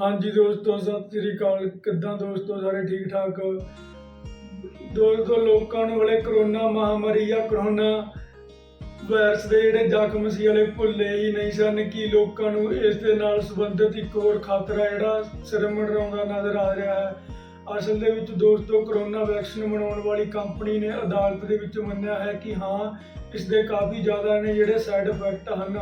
ਹਾਂਜੀ ਦੋਸਤੋ, ਸਤਿ ਸ੍ਰੀ ਅਕਾਲ। ਕਿੱਦਾਂ ਦੋਸਤੋ, ਸਾਰੇ ਠੀਕ ਠਾਕ ਦੋਸਤੋ, ਲੋਕਾਂ ਨੂੰ ਹਲੇ ਕਰੋਨਾ ਮਹਾਮਾਰੀ ਜਾਂ ਕਰੋਨਾ ਵਾਇਰਸ ਦੇ ਜਿਹੜੇ ਜ਼ਖਮ ਸੀ, ਹਲੇ ਭੁੱਲੇ ਹੀ ਨਹੀਂ ਸਨ ਕਿ ਲੋਕਾਂ ਨੂੰ ਇਸ ਦੇ ਨਾਲ ਸੰਬੰਧਿਤ ਇੱਕ ਹੋਰ ਖਤਰਾ ਜਿਹੜਾ ਸਿਰ ਮੰਡਰਾਉਂਦਾ ਨਜ਼ਰ ਆ ਰਿਹਾ ਹੈ। ਅਸਲ ਦੇ ਵਿੱਚ ਦੋਸਤੋ, ਕਰੋਨਾ ਵੈਕਸੀਨ ਬਣਾਉਣ ਵਾਲੀ ਕੰਪਨੀ ਨੇ ਅਦਾਲਤ ਦੇ ਵਿੱਚ ਮੰਨਿਆ ਹੈ ਕਿ ਹਾਂ, ਇਸ ਦੇ ਕਾਫੀ ਜ਼ਿਆਦਾ ਨੇ ਜਿਹੜੇ ਸਾਈਡ ਇਫੈਕਟ ਹਨ।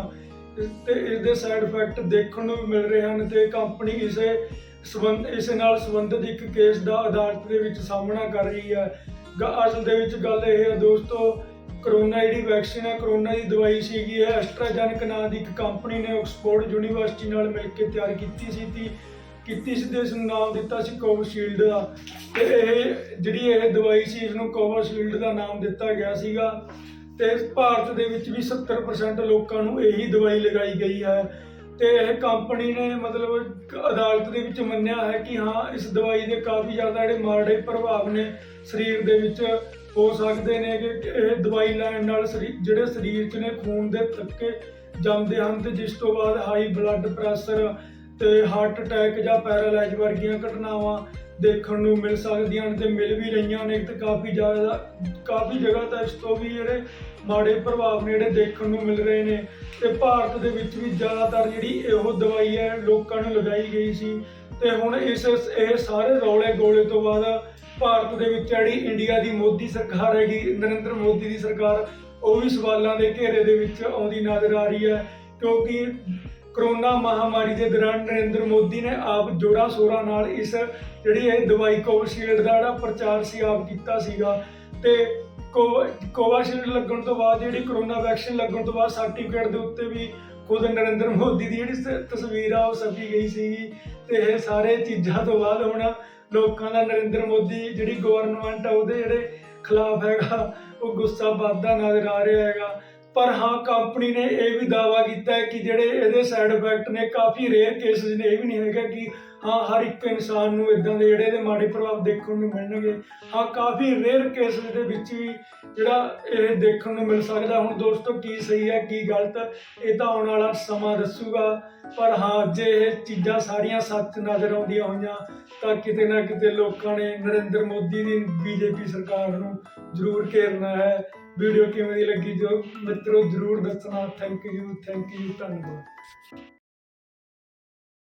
ਤੇ ਇਸ ਦੇ ਸਾਈਡ ਇਫੈਕਟ ਦੇਖਣ ਨੂੰ ਵੀ ਮਿਲ ਰਹੇ ਹਨ ਤੇ ਕੰਪਨੀ ਇਸੇ ਸੰਬੰਧ, ਇਸ ਨਾਲ ਸੰਬੰਧਿਤ ਇੱਕ ਕੇਸ ਦਾ ਅਦਾਲਤ ਦੇ ਵਿੱਚ ਸਾਹਮਣਾ ਕਰ ਰਹੀ ਹੈ। ਗ- ਅਸਲ ਦੇ ਵਿੱਚ ਗੱਲ ਇਹ ਹੈ ਦੋਸਤੋ, ਕਰੋਨਾ ਜਿਹੜੀ ਵੈਕਸੀਨ ਹੈ, ਕਰੋਨਾ ਦੀ ਦਵਾਈ ਸੀਗੀ ਇਹ ਐਸਟਰਾਜੈਨਿਕ ਨਾਂ ਦੀ ਇੱਕ ਕੰਪਨੀ ਨੇ ਆਕਸਫੋਰਡ ਯੂਨੀਵਰਸਿਟੀ ਨਾਲ ਮਿਲ ਕੇ ਤਿਆਰ ਕੀਤੀ ਸੀ ਤੀ, ਕੀਤੀ ਸੀ ਤੇ ਇਸ ਨੂੰ ਨਾਮ ਦਿੱਤਾ ਸੀ ਕੋਵਿਸ਼ੀਲਡ ਦਾ। ਤੇ ਇਹ ਜਿਹੜੀ ਇਹ ਦਵਾਈ ਸੀ ਇਸ ਨੂੰ ਕੋਵਿਸ਼ੀਲਡ ਦਾ ਨਾਮ ਦਿੱਤਾ ਗਿਆ ਸੀਗਾ। ਤੇ ਭਾਰਤ ਦੇ ਵਿੱਚ ਵੀ 70% ਲੋਕਾਂ ਨੂੰ ਇਹੀ ਦਵਾਈ ਲਗਾਈ ਗਈ ਹੈ। ਤੇ ਇਹ ਕੰਪਨੀ ਨੇ ਮਤਲਬ ਅਦਾਲਤ ਦੇ ਵਿੱਚ ਮੰਨਿਆ ਹੈ ਕਿ ਹਾਂ, ਇਸ ਦਵਾਈ ਦੇ ਕਾਫੀ ਜ਼ਿਆਦਾ ਜਿਹੜੇ ਮਾੜੇ ਪ੍ਰਭਾਵ ਨੇ ਸਰੀਰ ਦੇ ਵਿੱਚ ਹੋ ਸਕਦੇ ਨੇ ਕਿ ਇਹ ਦਵਾਈ ਲੈਣ ਨਾਲ ਸਰੀ- ਜਿਹੜੇ ਸਰੀਰ 'ਚ ਨੇ ਖੂਨ ਦੇ ਥੱਕੇ ਜੰਮਦੇ ਹਨ ਤੇ ਜਿਸ ਤੋਂ ਬਾਅਦ ਹਾਈ ਬਲੱਡ ਪ੍ਰੈਸ਼ਰ ਤੇ ਹਾਰਟ ਅਟੈਕ ਜਾਂ ਪੈਰਾਲਾਈਜ਼ ਵਰਗੀਆਂ ਘਟਨਾਵਾਂ ਦੇਖਣ ਨੂੰ ਮਿਲ ਸਕਦੀਆਂ ਹਨ ਤੇ ਮਿਲ ਵੀ ਰਹੀਆਂ ਨੇ ਤੇ ਕਾਫੀ ਜ਼ਿਆਦਾ, ਕਾਫੀ ਜਗ੍ਹਾ ਤਾਂ ਇਸ ਤੋਂ ਵੀ ਜਿਹੜੇ ਮਾੜੇ ਪ੍ਰਭਾਵ ਨੇ ਜਿਹੜੇ ਦੇਖਣ ਨੂੰ ਮਿਲ ਰਹੇ ਨੇ ਤੇ ਭਾਰਤ ਦੇ ਵਿੱਚ ਵੀ ਜ਼ਿਆਦਾਤਰ ਜਿਹੜੀ ਇਹੋ ਦਵਾਈ ਹੈ ਲੋਕਾਂ ਨੂੰ ਲਗਾਈ ਗਈ ਸੀ ਤੇ ਹੁਣ ਇਸ, ਇਹ ਸਾਰੇ ਰੌਲੇ ਗੋਲੇ ਤੋਂ ਬਾਅਦ ਭਾਰਤ ਦੇ ਵਿੱਚ ਜਿਹੜੀ ਇੰਡੀਆ ਦੀ ਮੋਦੀ ਸਰਕਾਰ ਹੈਗੀ, ਨਰਿੰਦਰ ਮੋਦੀ ਦੀ ਸਰਕਾਰ, ਉਹ ਵੀ ਸਵਾਲਾਂ ਦੇ ਘੇਰੇ ਦੇ ਵਿੱਚ ਆਉਂਦੀ ਨਜ਼ਰ ਆ ਰਹੀ ਹੈ ਕਿਉਂਕਿ ਕਰੋਨਾ ਮਹਾਮਾਰੀ ਦੇ ਦੌਰਾਨ ਨਰਿੰਦਰ ਮੋਦੀ ਨੇ ਆਪ ਜੋਰਾਂ ਸ਼ੋਰਾਂ ਨਾਲ ਇਸ ਜਿਹੜੀ ਇਹ ਦਵਾਈ ਕੋਵਿਸ਼ੀਲਡ ਦਾ ਜਿਹੜਾ ਪ੍ਰਚਾਰ ਸੀ, ਆਪ ਕੀਤਾ ਸੀਗਾ। ਤੇ ਕੋਵਾਸ਼ੀਲਡ ਲੱਗਣ ਤੋਂ ਬਾਅਦ ਜਿਹੜੀ ਕਰੋਨਾ ਵੈਕਸੀਨ ਲੱਗਣ ਤੋਂ ਬਾਅਦ ਸਰਟੀਫਿਕੇਟ ਦੇ ਉੱਤੇ ਵੀ ਖੁਦ ਨਰਿੰਦਰ ਮੋਦੀ ਦੀ ਜਿਹੜੀ ਸ- ਤਸਵੀਰ ਆ, ਉਹ ਛਪੀ ਗਈ ਸੀਗੀ। ਤੇ ਇਹ ਸਾਰੇ ਚੀਜ਼ਾਂ ਤੋਂ ਬਾਅਦ ਹੁਣ ਲੋਕਾਂ ਦਾ ਨਰਿੰਦਰ ਮੋਦੀ ਜਿਹੜੀ ਗਵਰਨਮੈਂਟ ਆ, ਉਹਦੇ ਜਿਹੜੇ ਖਿਲਾਫ ਹੈਗਾ, ਉਹ ਗੁੱਸਾ ਵੱਧਦਾ ਨਜ਼ਰ ਆ ਰਿਹਾ ਹੈਗਾ। ਪਰ ਹਾਂ ਕੰਪਨੀ ਨੇ ਇਹ ਵੀ ਦਾਅਵਾ ਕੀਤਾ ਹੈ ਕਿ ਜਿਹੜੇ ਇਹਦੇ ਸਾਈਡ ਇਫੈਕਟ ਨੇ, ਕਾਫੀ ਰੇਅਰ ਕੇਸਿਸ ਨੇ, ਇਹ ਵੀ ਨਹੀਂ ਹੈਗਾ ਕਿ ਹਾਂ, ਹਰ ਇੱਕ ਇਨਸਾਨ ਨੂੰ ਇਦਾਂ ਦੇ ਜਿਹੜੇ ਇਹਦੇ ਮਾੜੇ ਪ੍ਰਭਾਵ ਦੇਖਣ ਨੂੰ ਮਿਲਣਗੇ। ਹਾਂ, ਕਾਫੀ ਰੇਅਰ ਕੇਸਿਸ ਦੇ ਵਿੱਚ ਵੀ ਜਿਹੜਾ ਇਹ ਦੇਖਣ ਨੂੰ ਮਿਲ ਸਕਦਾ। ਹੁਣ ਦੋਸਤੋ, ਕੀ ਸਹੀ ਹੈ, ਕੀ ਗਲਤ ਇਹ ਤਾਂ ਆਉਣ ਵਾਲਾ ਸਮਾਂ ਦੱਸੂਗਾ। ਪਰ ਹਾਂ, ਜੇ ਇਹ ਚੀਜ਼ਾਂ ਸਾਰੀਆਂ ਸੱਚ ਨਜ਼ਰ ਆਉਂਦੀਆਂ ਹੋਈਆਂ, ਤਾਂ ਕਿਤੇ ਨਾ ਕਿਤੇ ਲੋਕਾਂ ਨੇ ਨਰਿੰਦਰ ਮੋਦੀ ਦੀ ਬੀਜੇਪੀ ਸਰਕਾਰ ਨੂੰ ਜ਼ਰੂਰ ਘੇਰਨਾ ਹੈ। ਵੀਡੀਓ ਕਿਵੇਂ ਦੀ ਲੱਗੀ ਜੋ ਮਿੱਤਰੋ ਜ਼ਰੂਰ ਦੱਸਣਾ। ਥੈਂਕ ਯੂ ਥੈਂਕ ਯੂ ਧੰਨਵਾਦ।